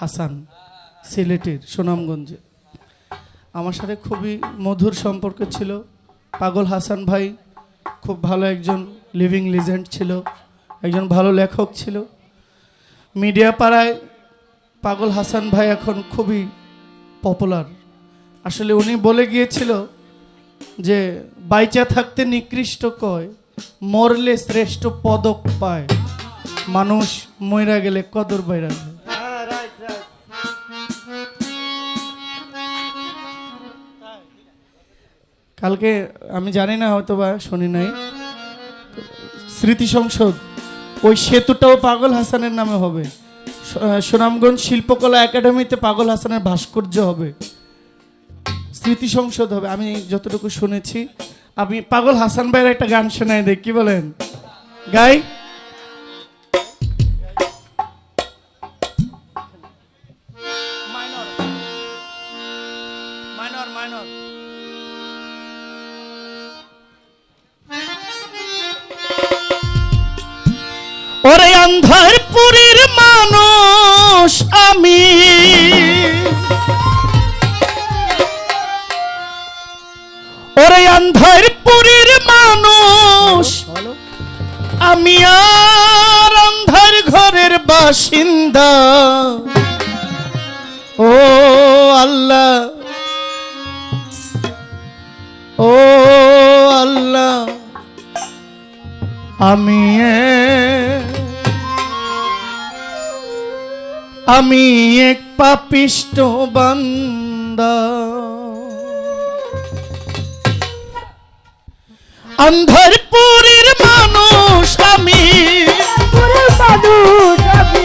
হাসান, সিলেটের সুনামগঞ্জে। আমার সাথে খুবই মধুর সম্পর্ক ছিল। পাগল হাসান ভাই খুব ভালো একজন লিভিং লিজেন্ড ছিল, একজন ভালো লেখক ছিল। মিডিয়া পাড়ায় পাগল হাসান ভাই এখন খুবই পপুলার আসলে উনি বলে গিয়েছিল যে, বাইচা থাকতে নিকৃষ্ট কয়, মরলে শ্রেষ্ঠ পদক পায়। মানুষ মইরা গেলে কদর বাইরা কালকে আমি জানি না হয়তো বা শুনি নাই। স্মৃতি সংসদ ওই সেতুটাও পাগল হাসানের নামে হবে। সুনামগঞ্জ শিল্পকলা একাডেমিতে পাগল হাসানের ভাস্কর্য হবে। স্মৃতি সংসদ হবে, আমি যতটুকু শুনেছি। আমি পাগল হাসান ভাইয়ের একটা গান শোনাই দেখি বলেন? গাই। বাসিন্দা। ও আল্লাহ। ও আল্লাহ। আমি আমি এক পাপিষ্ট বান্দা। অন্ধরপুরের মানুষ আমি।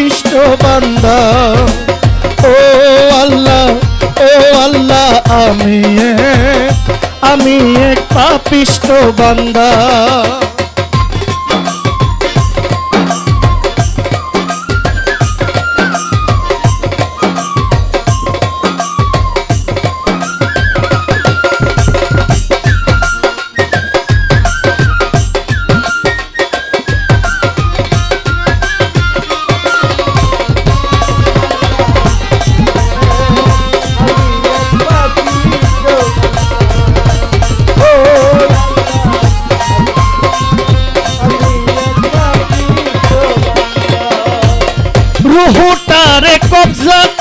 পাপিষ্ট বান্দা। ও আল্লাহ ও আল্লাহ আমি আমি এক পাপিষ্ট বান্দা।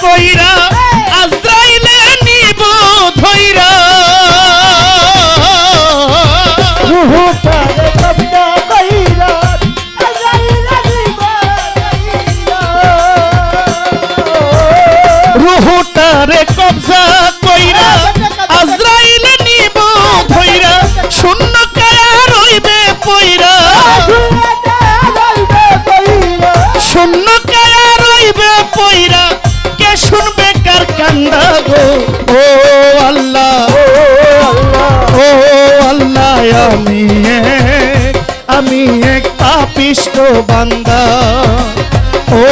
কইরা কার কান্দা গো? ও আল্লাহ ও আল্লাহ, আমি আমি এক পাপিষ্ট বান্দা। ও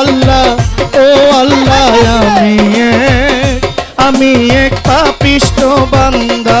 আল্লাহ ও আল্লাহ, আমি আমি এক পাপিষ্ট বান্দা।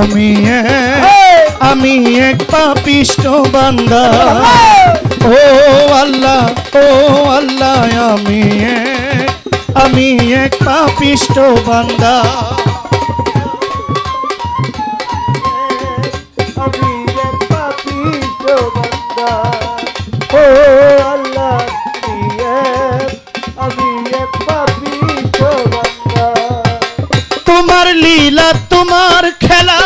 আমি আমি এক পাপিষ্ট বান্দা। ও আল্লাহ ও আল্লাহ আমি আমি এক পাপিষ্ট বান্দা। তোমার লীলা তোমার খেলা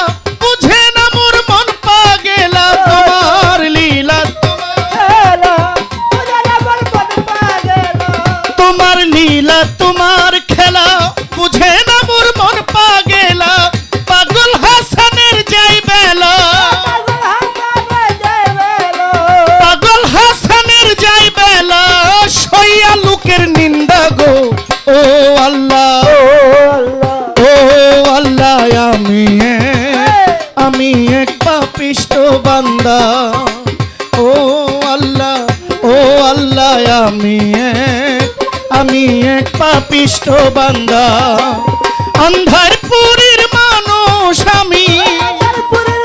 আমি এক, আমি এক পাপিষ্ট বান্দা। ও আল্লাহ ও আল্লাহ আমি এক আমি এক পাপিষ্ট বান্দা। অন্ধারপুরের মানুষ আমি। অন্ধারপুরীর